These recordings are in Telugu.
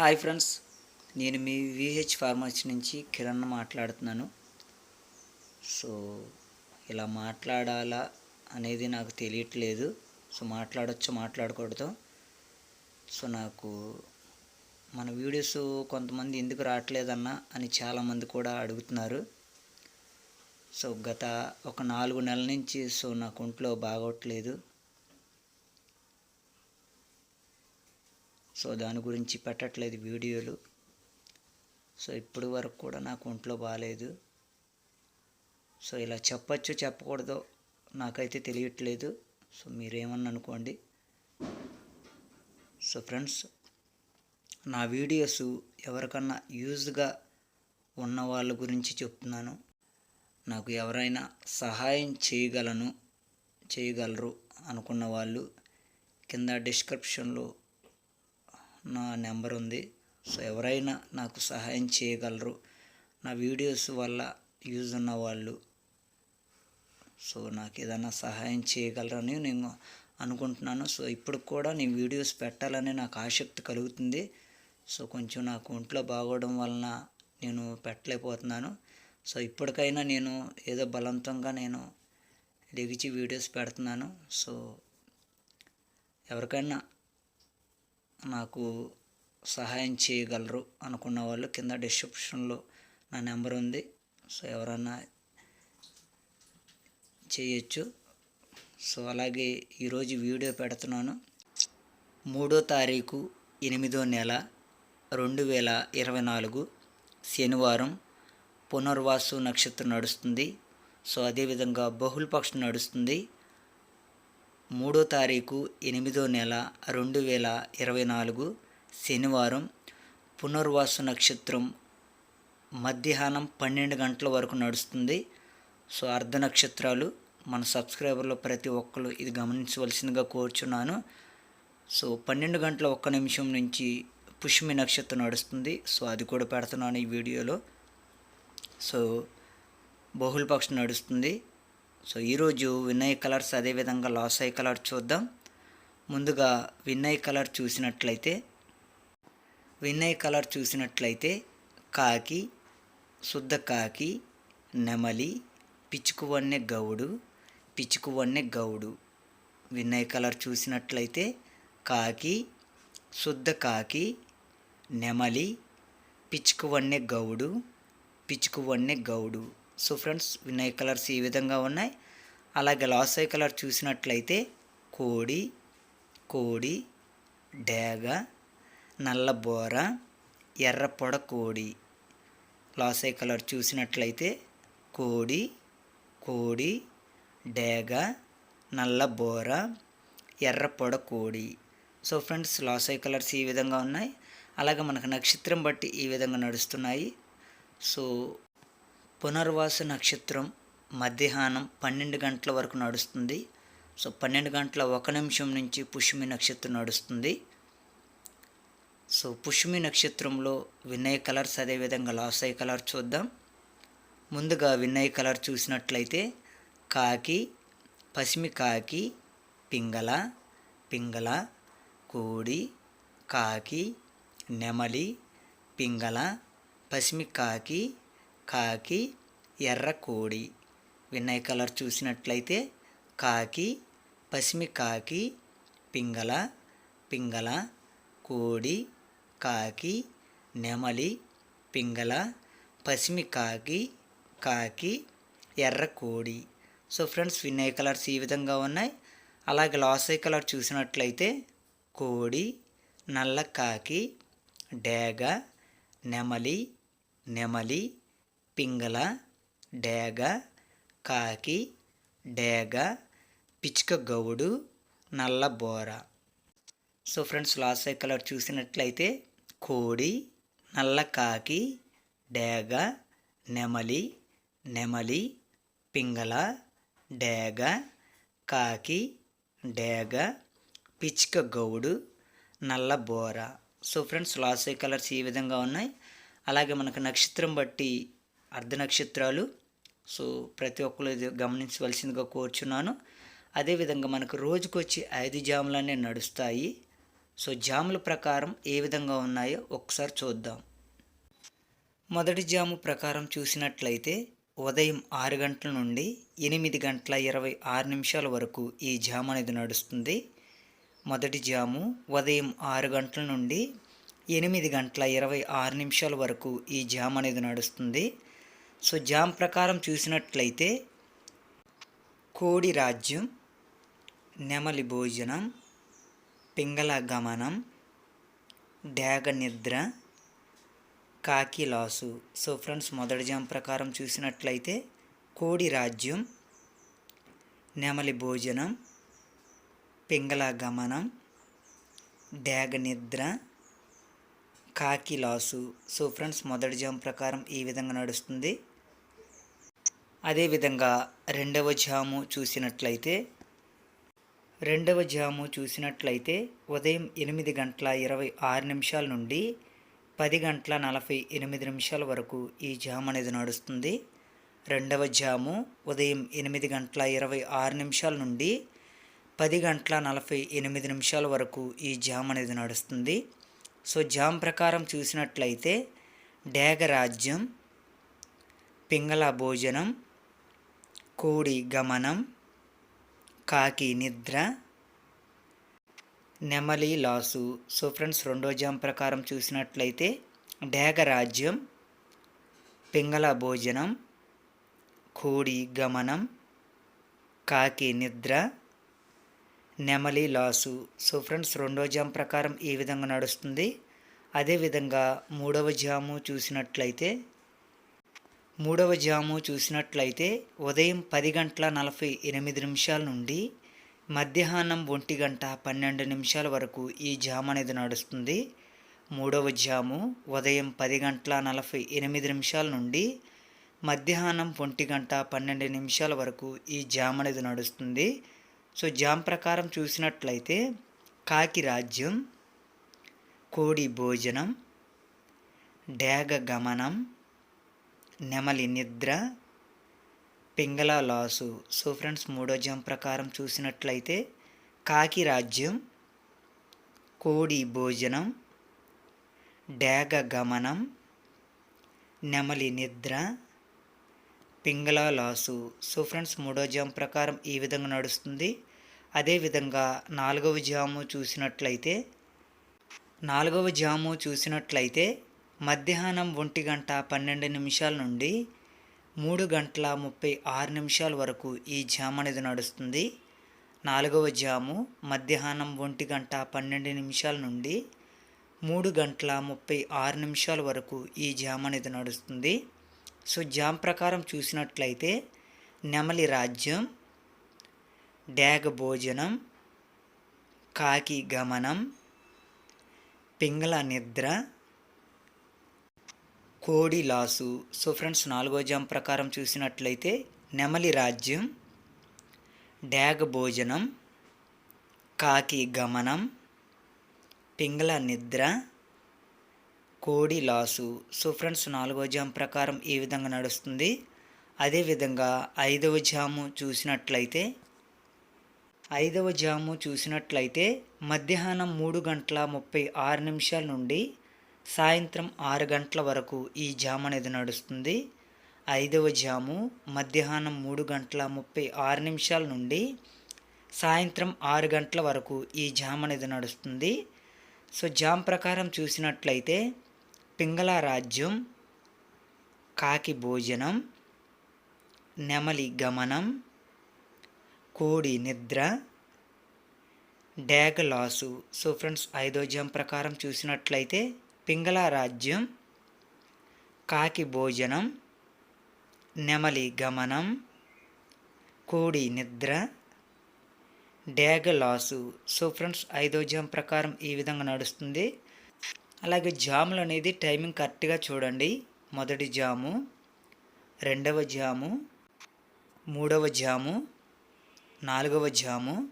హాయ్ ఫ్రెండ్స్ నేను మీ విహెచ్ ఫార్మసీ నుంచి కిరణ్ మాట్లాడుతున్నాను. సో ఇలా మాట్లాడాలా అనేది నాకు తెలియట్లేదు. సో మాట్లాడచ్చు మాట్లాడకూడదు. సో నాకు మన వీడియోస్ కొంతమంది ఎందుకు రావట్లేదన్నా అని చాలామంది కూడా అడుగుతున్నారు. సో గత ఒక నాలుగు నెలల నుంచి సో నాకు ఒంట్లో బాగోట్లేదు. సో దాని గురించి పెట్టట్లేదు వీడియోలు. సో ఇప్పటి వరకు కూడా నాకు ఒంట్లో బాగాలేదు సో ఇలా చెప్పచ్చు చెప్పకూడదో నాకైతే తెలియట్లేదు. సో మీరేమన్నా అనుకోండి. సో ఫ్రెండ్స్ నా వీడియోస్ ఎవరికన్నా యూజ్గా ఉన్న వాళ్ళ గురించి చెప్తున్నాను. నాకు ఎవరైనా సహాయం చేయగలను చేయగలరు అనుకున్న వాళ్ళు కింద డిస్క్రిప్షన్లో నా నెంబర్ ఉంది. సో ఎవరైనా నాకు సహాయం చేయగలరు. నా వీడియోస్ వల్ల యూజ్ ఉన్న వాళ్ళు సో నాకు ఏదైనా సహాయం చేయగలరని నేను అనుకుంటున్నాను. సో ఇప్పుడు కూడా నేను వీడియోస్ పెట్టాలని నాకు ఆసక్తి కలుగుతుంది. సో కొంచెం నాకు ఒంట్లో బాగోవడం వలన నేను పెట్టలేకపోతున్నాను. సో ఇప్పటికైనా నేను ఏదో బలవంతంగా నేను లెగిచి వీడియోస్ పెడుతున్నాను. సో ఎవరికైనా నాకు సహాయం చేయగలరు అనుకున్న వాళ్ళు కింద డిస్క్రిప్షన్లో నా నెంబర్ ఉంది. సో ఎవరన్నా చేయొచ్చు. సో అలాగే ఈరోజు వీడియో పెడుతున్నాను. మూడో తారీఖు ఎనిమిదో నెల రెండు వేల ఇరవై నాలుగు శనివారం పునర్వాసు నక్షత్రం నడుస్తుంది. సో అదేవిధంగా బహుళపక్షం నడుస్తుంది. మూడో తారీఖు ఎనిమిదో నెల రెండు వేల ఇరవై నాలుగు శనివారం పునర్వాసు నక్షత్రం మధ్యాహ్నం పన్నెండు గంటల వరకు నడుస్తుంది. సో అర్ధ నక్షత్రాలు మన సబ్స్క్రైబర్లో ప్రతి ఒక్కరు ఇది గమనించవలసిందిగా కోరుచున్నాను. సో పన్నెండు గంటల ఒక్క నిమిషం నుంచి పుష్మి నక్షత్రం నడుస్తుంది. సో అది కూడా పెడుతున్నాను ఈ వీడియోలో. సో బహుళపక్షం నడుస్తుంది. సో ఈరోజు వినయ్ కలర్స్ అదేవిధంగా లాస్ అయ్యే కలర్ చూద్దాం. ముందుగా వినయ్ కలర్ చూసినట్లయితే వినయ్ కలర్ చూసినట్లయితే కాకి శుద్ధ కాకి నెమలి పిచ్చుకువన్నె గౌడు పిచ్చుకువన్నె గౌడు. వినయ్ కలర్ చూసినట్లయితే కాకి శుద్ధ కాకి నెమలి పిచ్చుకువన్నె గౌడు పిచ్చుకువన్నె గౌడు. సో ఫ్రెండ్స్ వినయ్ కలర్స్ ఈ విధంగా ఉన్నాయి. అలాగే లాస్ అయ్యే కలర్ చూసినట్లయితే కోడి కోడి డేగ నల్లబోర ఎర్రపొడ కోడి. లాస్ అయ్యే కలర్ చూసినట్లయితే కోడి కోడి డేగ నల్లబోర ఎర్రపొడ కోడి. సో ఫ్రెండ్స్ లాస్ అయ్యే కలర్స్ ఈ విధంగా ఉన్నాయి. అలాగే మనకు నక్షత్రం బట్టి ఈ విధంగా నడుస్తున్నాయి. సో పునర్వాస నక్షత్రం మధ్యాహ్నం పన్నెండు గంటల వరకు నడుస్తుంది. సో పన్నెండు గంటల ఒక నిమిషం నుంచి పుష్మి నక్షత్రం నడుస్తుంది. సో పుష్మి నక్షత్రంలో వినయ్ కలర్స్ అదేవిధంగా లాస్ కలర్ చూద్దాం. ముందుగా వినయ్ కలర్ చూసినట్లయితే కాకి పసిమి కాకి పింగళ పింగళ కోడి కాకి నెమలి పింగళ పసిమి కాకి కాకి ఎర్ర కోడి. వినయ్ కలర్ చూసినట్లయితే కాకి పసిమి కాకి పింగళ పింగళ కోడి కాకి నెమలి పింగళ పసిమి కాకి కాకి ఎర్ర కోడి. సో ఫ్రెండ్స్ వినయ్ కలర్స్ ఈ విధంగా ఉన్నాయి. అలాగే లాసై కలర్ చూసినట్లయితే కోడి నల్ల కాకి డేగ నెమలి నెమలి పింగళ డేగ కాకి డేగ పిచ్చుక గౌడు నల్ల బోర. సో ఫ్రెండ్స్ లాస్ట్ సై కలర్ చూసినట్లయితే కోడి నల్ల కాకి డేగ నెమలి నెమలి పింగళ డేగ కాకి డేగ పిచ్చుక గౌడు నల్ల బోర. సో ఫ్రెండ్స్ లాస్ కలర్స్ ఈ విధంగా ఉన్నాయి. అలాగే మనకు నక్షత్రం బట్టి అర్ధ నక్షత్రాలు. సో ప్రతి ఒక్కరు ఇది గమనించవలసిందిగా కోరుచున్నాను. అదేవిధంగా మనకు రోజుకొచ్చి ఐదు జాములనే నడుస్తాయి. సో జాముల ప్రకారం ఏ విధంగా ఉన్నాయో ఒకసారి చూద్దాం. మొదటి జాము ప్రకారం చూసినట్లయితే ఉదయం ఆరు గంటల నుండి ఎనిమిది గంటల ఇరవై ఆరు నిమిషాల వరకు ఈ జామ్ అనేది నడుస్తుంది. మొదటి జాము ఉదయం ఆరు గంటల నుండి ఎనిమిది గంటల ఇరవై ఆరు నిమిషాల వరకు ఈ జామ్ అనేది నడుస్తుంది. సో జామ్ ప్రకారం చూసినట్లయితే కోడి రాజ్యం నెమలి భోజనం పింగళ గమనం డ్యాగ నిద్ర కాకి లాసు. సో ఫ్రెండ్స్ మొదటి జామ్ ప్రకారం చూసినట్లయితే కోడి రాజ్యం నెమలి భోజనం పింగళ గమనం డ్యాగ నిద్ర కాకి లాసు. సో ఫ్రెండ్స్ మొదటి జామ్ ప్రకారం ఈ విధంగా నడుస్తుంది. అదేవిధంగా రెండవ జాము చూసినట్లయితే రెండవ జాము చూసినట్లయితే ఉదయం ఎనిమిది గంటల ఇరవై ఆరు నిమిషాల నుండి పది గంటల నలభై ఎనిమిది నిమిషాల వరకు ఈ జామ్ అనేది నడుస్తుంది. రెండవ జాము ఉదయం ఎనిమిది గంటల ఇరవై ఆరు నిమిషాల నుండి పది గంటల నలభై ఎనిమిది నిమిషాల వరకు ఈ జామ్ అనేది నడుస్తుంది. సో జామ్ ప్రకారం చూసినట్లయితే డేగ రాజ్యం పింగళ భోజనం కోడి గమనం కాకి నిద్ర నెమలి లాసు. సో ఫ్రెండ్స్ రెండో జామ్ ప్రకారం చూసినట్లయితే డేగరాజ్యం పింగళ భోజనం కోడి గమనం కాకి నిద్ర నెమలి లాసు. సో ఫ్రెండ్స్ రెండో జామ్ ప్రకారం ఈ విధంగా నడుస్తుంది. అదేవిధంగా మూడవ జాము చూసినట్లయితే మూడవ జాము చూసినట్లయితే ఉదయం పది గంటల నలభై ఎనిమిది నిమిషాల నుండి మధ్యాహ్నం ఒంటి గంట పన్నెండు నిమిషాల వరకు ఈ జామ్ అనేది నడుస్తుంది. మూడవ జాము ఉదయం పది గంటల నలభై ఎనిమిది నిమిషాల నుండి మధ్యాహ్నం ఒంటి గంట పన్నెండు నిమిషాల వరకు ఈ జామ్ అనేది నడుస్తుంది. సో జామ్ ప్రకారం చూసినట్లయితే కాకి రాజ్యం కోడి భోజనం డేగ గమనం నెమలి నిద్ర పింగళ లాసు. సో ఫ్రెండ్స్ మూడో జం ప్రకారం చూసినట్లయితే కాకి రాజ్యం కోడి భోజనం డేగ గమనం నెమలి నిద్ర పింగళ లాసు. సో ఫ్రెండ్స్ మూడో జామ్ ప్రకారం ఈ విధంగా నడుస్తుంది. అదేవిధంగా నాలుగవ జాము చూసినట్లయితే నాలుగవ జాము చూసినట్లయితే మధ్యాహ్నం ఒంటి గంట పన్నెండు నిమిషాల నుండి మూడు గంటల ముప్పై ఆరు నిమిషాల వరకు ఈ జామ్ అనేది నడుస్తుంది. నాలుగవ జాము మధ్యాహ్నం ఒంటి గంట పన్నెండు నిమిషాల నుండి మూడు గంటల ముప్పై ఆరు నిమిషాల వరకు ఈ జామ్ అనేది నడుస్తుంది. సో జామ్ ప్రకారం చూసినట్లయితే నెమలి రాజ్యం డ్యాగ భోజనం కాకి గమనం పింగళ నిద్ర కోడి లాసు. సో ఫ్రెండ్స్ నాలుగో జామ్ ప్రకారం చూసినట్లయితే నెమలి రాజ్యం డ్యాగ్ భోజనం కాకి గమనం పింగళ నిద్ర కోడి లాసు. సో ఫ్రెండ్స్ నాలుగో జామ్ ప్రకారం ఈ విధంగా నడుస్తుంది. అదేవిధంగా ఐదవ జాము చూసినట్లయితే ఐదవ జాము చూసినట్లయితే మధ్యాహ్నం మూడు గంటల ముప్పై ఆరు నిమిషాల నుండి సాయంత్రం ఆరు గంటల వరకు ఈ జామ్ అనేది నడుస్తుంది. ఐదవ జాము మధ్యాహ్నం మూడు గంటల ముప్పై ఆరు నిమిషాల నుండి సాయంత్రం ఆరు గంటల వరకు ఈ జామ్ అనేది నడుస్తుంది. సో జామ్ ప్రకారం చూసినట్లయితే పింగళ రాజ్యం కాకి భోజనం నెమలి గమనం కోడి నిద్ర డేగలాసు లాసు. సో ఫ్రెండ్స్ ఐదో జామ్ ప్రకారం చూసినట్లయితే పింగళ రాజ్యం కాకి భోజనం నెమలి గమనం కోడి నిద్ర డేగలాసు. సో ఫ్రెండ్స్ ఐదో జామ్ ప్రకారం ఈ విధంగా నడుస్తుంది. అలాగే జాములు అనేది టైమింగ్ కరెక్ట్గా చూడండి. మొదటి జాము రెండవ జాము మూడవ జాము నాలుగవ జాము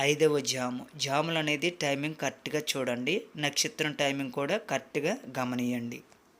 ఐదవ జాము. జాములు అనేది టైమింగ్ కరెక్ట్గా చూడండి. నక్షత్రం టైమింగ్ కూడా కరెక్ట్గా గమనియండి.